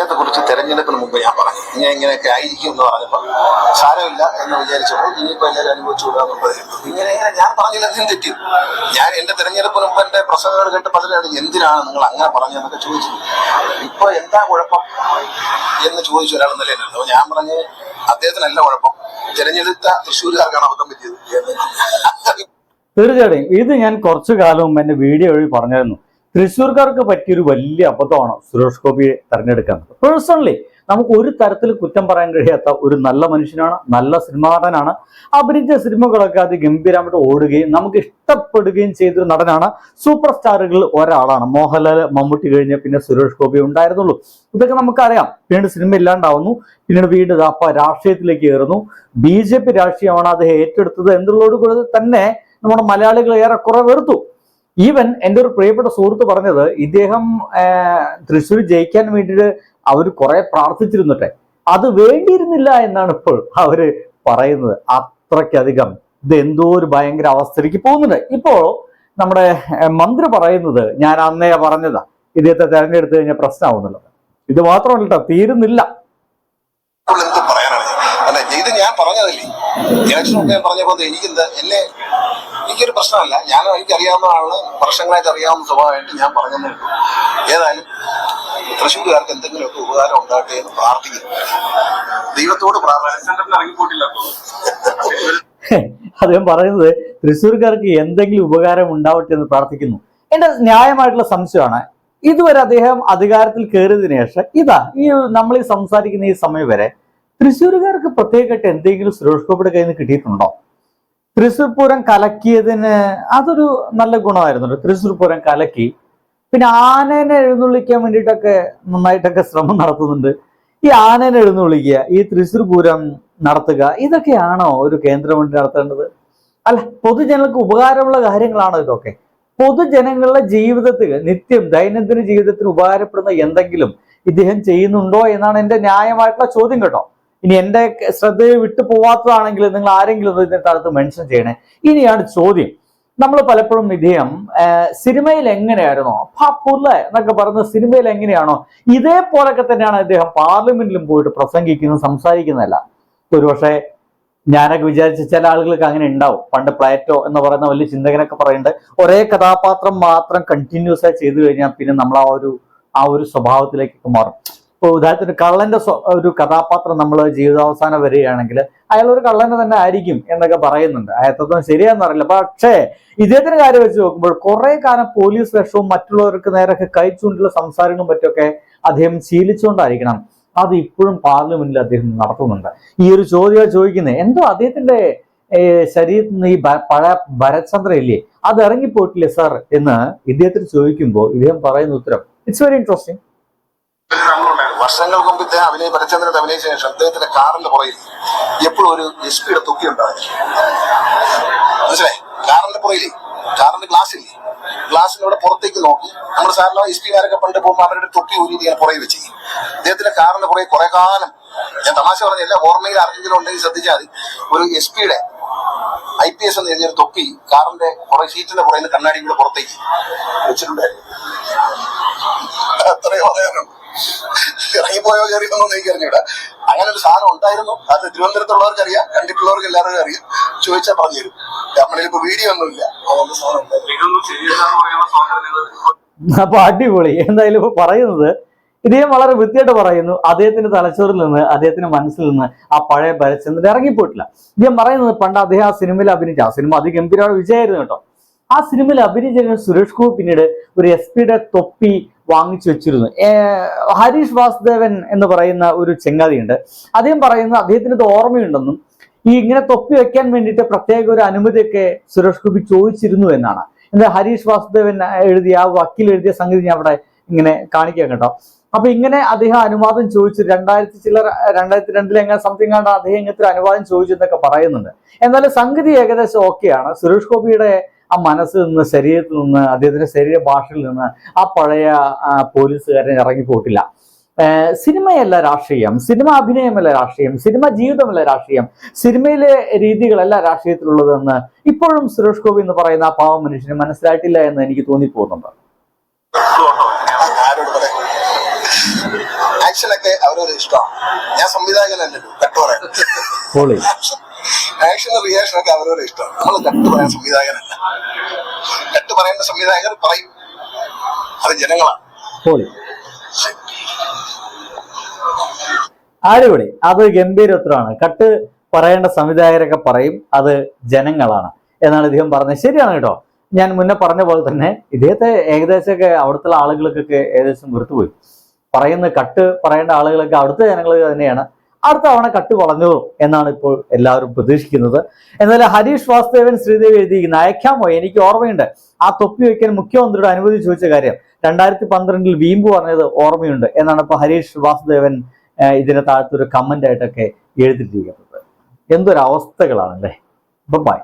അദ്ദേഹത്തെ കുറിച്ച് തെരഞ്ഞെടുപ്പിന് മുമ്പ് ഞാൻ പറഞ്ഞു. ഇങ്ങനെ ഇങ്ങനെയൊക്കെ ആയിരിക്കും എന്ന് പറഞ്ഞപ്പോൾ സാരമില്ല എന്ന് വിചാരിച്ചപ്പോൾ ഇനിയിപ്പോൾ എല്ലാവരും അനുഭവിച്ചു വിടാന്നുള്ളത് ഇങ്ങനെ ഇങ്ങനെ ഞാൻ പറഞ്ഞില്ല എന്തും തെറ്റി. ഞാൻ എന്റെ തെരഞ്ഞെടുപ്പിന് മുമ്പ് എന്റെ പ്രസംഗങ്ങൾ കേട്ട് പലരും എന്തിനാണ് നിങ്ങൾ അങ്ങനെ പറഞ്ഞതെന്നൊക്കെ ചോദിച്ചു. ഇപ്പൊ എന്താ കുഴപ്പം എന്ന് ചോദിച്ചു ഒരാൾ നിലയിലുണ്ട് അപ്പൊ ഞാൻ പറഞ്ഞു അദ്ദേഹത്തിനല്ല കുഴപ്പം. തിരഞ്ഞെടുത്ത തൃശ്ശൂരുകാർക്കാണ് അബദ്ധം പറ്റിയത്. തീർച്ചയായിട്ടും. ഇത് ഞാൻ കുറച്ചു കാലം മുമ്പ് എന്റെ വീഡിയോ വഴി പറഞ്ഞിരുന്നു തൃശ്ശൂർക്കാർക്ക് പറ്റിയൊരു വലിയ അബദ്ധമാണ് സുരേഷ് ഗോപിയെ തെരഞ്ഞെടുക്കുന്നത് പേഴ്സണലി നമുക്ക് ഒരു തരത്തിൽ കുറ്റം പറയാൻ കഴിയാത്ത ഒരു നല്ല മനുഷ്യനാണ് നല്ല സിനിമാ നടനാണ് അഭിനയിച്ച സിനിമകളൊക്കെ അത് ഗംഭീരമായിട്ട് ഓടുകയും നമുക്ക് ഇഷ്ടപ്പെടുകയും ചെയ്തൊരു നടനാണ് സൂപ്പർ സ്റ്റാറുകളിൽ ഒരാളാണ്. മോഹൻലാൽ മമ്മൂട്ടി കഴിഞ്ഞ് പിന്നെ സുരേഷ് ഗോപി ഉണ്ടായിരുന്നുള്ളൂ. ഇതൊക്കെ നമുക്കറിയാം. പിന്നീട് സിനിമ ഇല്ലാണ്ടാവുന്നു. പിന്നീട് വീട് അപ്പ രാഷ്ട്രീയത്തിലേക്ക് കയറുന്നു. ബി ജെ പി രാഷ്ട്രീയമാണ് അദ്ദേഹം ഏറ്റെടുത്തത് എന്നുള്ളതോട് കൂടെ തന്നെ നമ്മുടെ മലയാളികൾ ഏറെ കുറവ് വെറുത്തു. ഈവൻ എന്റെ ഒരു പ്രിയപ്പെട്ട സുഹൃത്ത് പറഞ്ഞത് ഇദ്ദേഹം തൃശ്ശൂർ ജയിക്കാൻ വേണ്ടിയിട്ട് അവർ കുറെ പ്രാർത്ഥിച്ചിരുന്നിട്ടെ. അത് വേണ്ടിയിരുന്നില്ല എന്നാണ് ഇപ്പോൾ അവർ പറയുന്നത്. അത്രയ്ക്കധികം ഇത് എന്തോ ഒരു ഭയങ്കര അവസ്ഥയിലേക്ക് പോകുന്നുണ്ട്. ഇപ്പോൾ നമ്മുടെ മന്ത്രി പറയുന്നത് ഞാൻ അന്നേ പറഞ്ഞതാ. ഇദ്ദേഹത്തെ തെരഞ്ഞെടുത്ത് കഴിഞ്ഞാൽ പ്രശ്നമാവുന്നുള്ളത്. ഇത് മാത്രമല്ല തീരുന്നില്ല. എന്ത് ഞാൻ? ഇത് ഞാൻ പറഞ്ഞതല്ലേ? ഇലക്ഷൻ ഒക്കെ പറഞ്ഞപ്പോ പറഞ്ഞപ്പോൾ എനിക്കെന്ത് എന്നെ എനിക്കൊരു പ്രശ്നമല്ല. ഞാൻ എനിക്കറിയാവുന്ന ആളാണ് ആൾ വർഷങ്ങളായിട്ട് അറിയാവുന്ന സ്വഭാവമായിട്ട് ഞാൻ പറഞ്ഞതേ ഉള്ളൂ. ഏതായാലും തൃശ്ശൂർകാർക്ക് എന്തെങ്കിലുമൊക്കെ ഉപകാരം ഉണ്ടാകട്ടെ എന്ന് പ്രാർത്ഥിക്കുന്നു. ദൈവത്തോട് പ്രാർത്ഥന അദ്ദേഹം പറയുന്നത് തൃശ്ശൂർക്കാർക്ക് എന്തെങ്കിലും ഉപകാരം ഉണ്ടാവട്ടെ എന്ന് പ്രാർത്ഥിക്കുന്നു. എന്റെ ന്യായമായിട്ടുള്ള സംശയമാണ്. ഇതുവരെ അദ്ദേഹം അധികാരത്തിൽ കയറിയതിനു ശേഷം ഇതാ ഈ നമ്മൾ ഈ സംസാരിക്കുന്ന ഈ സമയം വരെ തൃശ്ശൂർകാർക്ക് പ്രത്യേകമായിട്ട് എന്തെങ്കിലും സുരേഷ് ഗോപിയുടെ കയ്യിൽ നിന്ന് കിട്ടിയിട്ടുണ്ടോ? തൃശ്ശൂർ പൂരം കലക്കിയതിന് അതൊരു നല്ല ഗുണമായിരുന്നു തൃശ്ശൂർ പൂരം കലക്കി. പിന്നെ ആനേനെ എഴുന്നള്ളിക്കാൻ വേണ്ടിയിട്ടൊക്കെ നന്നായിട്ടൊക്കെ ശ്രമം നടത്തുന്നുണ്ട്. ഈ ആനേനെ എഴുന്നള്ളിക്കുക ഈ തൃശ്ശൂർ പൂരം നടത്തുക ഇതൊക്കെയാണോ ഒരു കേന്ദ്രമന്ത്രി നടത്തേണ്ടത്? അല്ല പൊതുജനങ്ങൾക്ക് ഉപകാരമുള്ള കാര്യങ്ങളാണോ ഇതൊക്കെ? പൊതുജനങ്ങളുടെ ജീവിതത്തിൽ നിത്യം ദൈനംദിന ജീവിതത്തിന് ഉപകാരപ്പെടുന്ന എന്തെങ്കിലും ഇദ്ദേഹം ചെയ്യുന്നുണ്ടോ എന്നാണ് എന്റെ ന്യായമായിട്ടുള്ള ചോദ്യം കേട്ടോ. ഇനി എന്റെ ശ്രദ്ധയെ വിട്ടു പോവാത്തതാണെങ്കിൽ നിങ്ങൾ ആരെങ്കിലും ഇതിന്റെ താഴത്ത് മെൻഷൻ ചെയ്യണേ. ഇനിയാണ് ചോദ്യം. നമ്മൾ പലപ്പോഴും ഇദ്ദേഹം സിനിമയിൽ എങ്ങനെയായിരുന്നോ? പുല്ല എന്നൊക്കെ പറയുന്നത് സിനിമയിൽ എങ്ങനെയാണോ? ഇതേപോലൊക്കെ തന്നെയാണ് അദ്ദേഹം പാർലമെന്റിലും പോയിട്ട് പ്രസംഗിക്കുന്നത് സംസാരിക്കുന്നതല്ല. ഒരുപക്ഷെ ഞാനൊക്കെ വിചാരിച്ച ചില ആളുകൾക്ക് അങ്ങനെ ഉണ്ടാവും. പണ്ട് പ്ലേറ്റോ എന്ന് പറയുന്ന വലിയ ചിന്തകനൊക്കെ പറയുന്നുണ്ട് ഒരേ കഥാപാത്രം മാത്രം കണ്ടിന്യൂസ് ആയി ചെയ്തു കഴിഞ്ഞാൽ പിന്നെ നമ്മൾ ആ ഒരു ആ ഒരു സ്വഭാവത്തിലേക്ക് മാറും. ഉദാഹരണത്തിന് കള്ളന്റെ ഒരു കഥാപാത്രം നമ്മൾ ജീവിതാവസാനം വരികയാണെങ്കിൽ അയാൾ ഒരു കള്ളനെ തന്നെ ആയിരിക്കും എന്നൊക്കെ പറയുന്നുണ്ട്. അയത്തത്വം ശരിയാന്ന് അറിയില്ല. പക്ഷേ ഇദ്ദേഹത്തിന് കാര്യം വെച്ച് നോക്കുമ്പോൾ കുറെ കാലം പോലീസ് വേഷവും മറ്റുള്ളവർക്ക് നേരൊക്കെ കഴിച്ചുകൊണ്ടുള്ള സംസാരങ്ങളും മറ്റൊക്കെ അദ്ദേഹം ശീലിച്ചുകൊണ്ടായിരിക്കണം. അത് ഇപ്പോഴും പാർലമെന്റിൽ അദ്ദേഹം നടത്തുന്നുണ്ട്. ഈ ഒരു ചോദ്യം ചോദിക്കുന്നത് എന്തോ അദ്ദേഹത്തിന്റെ ശരീരത്തിൽ നിന്ന് ഈ പഴയ ഭരചന്ദ്ര ഇല്ലേ? അത് ഇറങ്ങിപ്പോയിട്ടില്ലേ സാർ? എന്ന് ഇദ്ദേഹത്തിന് ചോദിക്കുമ്പോൾ ഇദ്ദേഹം പറയുന്ന ഉത്തരം ഇറ്റ്സ് വെരി ഇൻട്രസ്റ്റിംഗ് വർഷങ്ങൾക്ക് മുമ്പ് ഇദ്ദേഹം അഭിനയ പരചന്ദ്രൻ അഭിനയിച്ച ശേഷം അദ്ദേഹത്തിന്റെ കാറിന്റെ പുറകിൽ എപ്പോഴും ഒരു എസ് പിയുടെ തൊപ്പി ഉണ്ടാകും മനസ്സിലായി? കാറിന്റെ പുറകിൽ കാറിന്റെ ഗ്ലാസ് ഇല്ലേ ഗ്ലാസിലൂടെ പുറത്തേക്ക് നോക്കി. നമ്മൾ സാറിന് എസ് പിമാരൊക്കെ പണ്ട് പോകുമ്പോൾ അവരുടെ തൊപ്പി ഊരി ഇങ്ങനെ പുറകെ വെച്ച്. അദ്ദേഹത്തിന്റെ കാറിന്റെ പുറകെ കുറെ കാലം ഞാൻ തമാശ പറഞ്ഞില്ല ഓർമ്മയിൽ ആർക്കെങ്കിലും ഉണ്ടെങ്കിൽ ശ്രദ്ധിച്ചാൽ ഒരു എസ് പിയുടെ ഐ പി എസ് എന്ന് എഴുതിയൊരു തൊപ്പി കാറിന്റെ പുറകെ സീറ്റിന്റെ പുറകെ കണ്ണാടി കൂടെ പുറത്തേക്ക് വെച്ചിട്ടുണ്ടായിരുന്നു. അത്രയും പറയാനുള്ളൂ. ഇറങ്ങിപ്പോയോ കയറിയെന്നോ എനിക്ക് അറിഞ്ഞൂടാ. അങ്ങനെ ഒരു സാധനം ഉണ്ടായിരുന്നു. അത് തിരുവനന്തപുരത്തുള്ളവർക്ക് അറിയാം കണ്ടിട്ടുള്ളവർക്ക് എല്ലാവർക്കും അറിയാം. ചോദിച്ചാൽ പറഞ്ഞു തരും നമ്മളിൽ ഇപ്പൊ വീഡിയോ ഒന്നുമില്ല അതുകൊണ്ട് സാധനം അപ്പൊ അടിപൊളി. എന്തായാലും ഇപ്പൊ പറയുന്നത് ഇദ്ദേഹം വളരെ വൃത്തിയായിട്ട് പറയുന്നു. അദ്ദേഹത്തിന്റെ തലച്ചോറിൽ നിന്ന് അദ്ദേഹത്തിന്റെ മനസ്സിൽ നിന്ന് ആ പഴയ ഭരചന്ദ്രൻ ഇറങ്ങിപ്പോയിട്ടില്ല. ഇദ്ദേഹം പറയുന്നത് പണ്ട് അദ്ദേഹം ആ സിനിമയിൽ അഭിനയിച്ച ആ സിനിമ അതിഗംഭീര വിജയമായിരുന്നു കേട്ടോ. ആ സിനിമയിൽ അഭിനയിച്ചിരുന്ന സുരേഷ് ഗോപി പിന്നീട് ഒരു എസ് പിയുടെ തൊപ്പി വാങ്ങിച്ചു വെച്ചിരുന്നു. ഹരീഷ് വാസുദേവൻ എന്ന് പറയുന്ന ഒരു ചെങ്ങാതിയുണ്ട്. അദ്ദേഹം പറയുന്നത് അദ്ദേഹത്തിന് ഇത് ഓർമ്മയുണ്ടെന്നും ഈ ഇങ്ങനെ തൊപ്പി വെക്കാൻ വേണ്ടിയിട്ട് പ്രത്യേക ഒരു അനുമതിയൊക്കെ സുരേഷ് ഗോപി ചോദിച്ചിരുന്നു എന്നാണ്. എന്താ ഹരീഷ് വാസുദേവൻ എഴുതിയ ആ വക്കീൽ എഴുതിയ സംഗതി ഞാൻ അവിടെ ഇങ്ങനെ കാണിക്കാം കേട്ടോ. അപ്പൊ ഇങ്ങനെ അദ്ദേഹം അനുവാദം ചോദിച്ചു. രണ്ടായിരത്തി ചിലർ രണ്ടായിരത്തി രണ്ടിൽ എങ്ങനെ സംതിങ് കണ്ട അദ്ദേഹം ഇങ്ങനത്തെ അനുവാദം ചോദിച്ചു എന്നൊക്കെ പറയുന്നുണ്ട്. എന്നാലും സംഗതി ഏകദേശം ഓക്കെയാണ്. സുരേഷ് ഗോപിയുടെ ആ മനസ്സിൽ നിന്ന് ശരീരത്തിൽ നിന്ന് അദ്ദേഹത്തിന്റെ ശരീര ഭാഷയിൽ നിന്ന് ആ പഴയ പോലീസുകാരൻ ഇറങ്ങി പോയിട്ടില്ല. സിനിമയല്ല രാഷ്ട്രീയം. സിനിമ അഭിനയമല്ല രാഷ്ട്രീയം. സിനിമ ജീവിതമല്ല രാഷ്ട്രീയം. സിനിമയിലെ രീതികളല്ല രാഷ്ട്രീയത്തിലുള്ളതെന്ന് ഇപ്പോഴും സുരേഷ് ഗോപി എന്ന് പറയുന്ന ആ പാവ മനുഷ്യന് മനസ്സിലായിട്ടില്ല എന്ന് എനിക്ക് തോന്നിപ്പോകുന്നുണ്ട്. ആക്ഷനൊക്കെ അവരൊരു ഇഷ്ടമാണ്. ഞാൻ സംവിധായകനല്ലല്ലോ പൊളി. ആക്ഷൻ റിയാക്ഷനും ഒക്കെ അവരവരെ ഇഷ്ടമാണ്. നമ്മൾ കട്ട് പറയാൻ സംവിധായകനല്ല. കട്ട് പറയുന്ന സംവിധായകർ പറയും. അത് ജനങ്ങളാണ്. ആരുപടി അത് ഗംഭീര ഉത്തരവാണ്. കട്ട് പറയേണ്ട സംവിധായകരൊക്കെ പറയും. അത് ജനങ്ങളാണ്. എന്നാണ് ഇദ്ദേഹം പറഞ്ഞത്. ശരിയാണ് കേട്ടോ. ഞാൻ മുന്നേ പറഞ്ഞ പോലെ തന്നെ ഇദ്ദേഹത്തെ ഏകദേശമൊക്കെ അവിടുത്തെ ആളുകൾക്കൊക്കെ ഏകദേശം വെറുത്തുപോയി. പറയുന്ന കട്ട് പറയേണ്ട ആളുകളൊക്കെ അവിടുത്തെ ജനങ്ങൾ തന്നെയാണ്. അടുത്ത തവണ കട്ട് വളഞ്ഞോളും എന്നാണ് ഇപ്പോൾ എല്ലാവരും പ്രതീക്ഷിക്കുന്നത്. എന്നാൽ ഹരീഷ് വാസുദേവൻ ശ്രീദേവി എഴുതിയിരിക്കുന്ന അയക്കാമോ? എനിക്ക് ഓർമ്മയുണ്ട്. ആ തൊപ്പി വയ്ക്കാൻ മുഖ്യമന്ത്രിയുടെ അനുമതി ചോദിച്ച കാര്യം. രണ്ടായിരത്തി പന്ത്രണ്ടിൽ വീമ്പ് പറഞ്ഞത് ഓർമ്മയുണ്ട് എന്നാണ് ഇപ്പൊ ഹരീഷ് വാസുദേവൻ ഇതിനെ താഴത്തൊരു കമന്റ് ആയിട്ടൊക്കെ എഴുതിയിരിക്കുന്നത്. എന്തൊരു അവസ്ഥകളാണല്ലേ ബൈ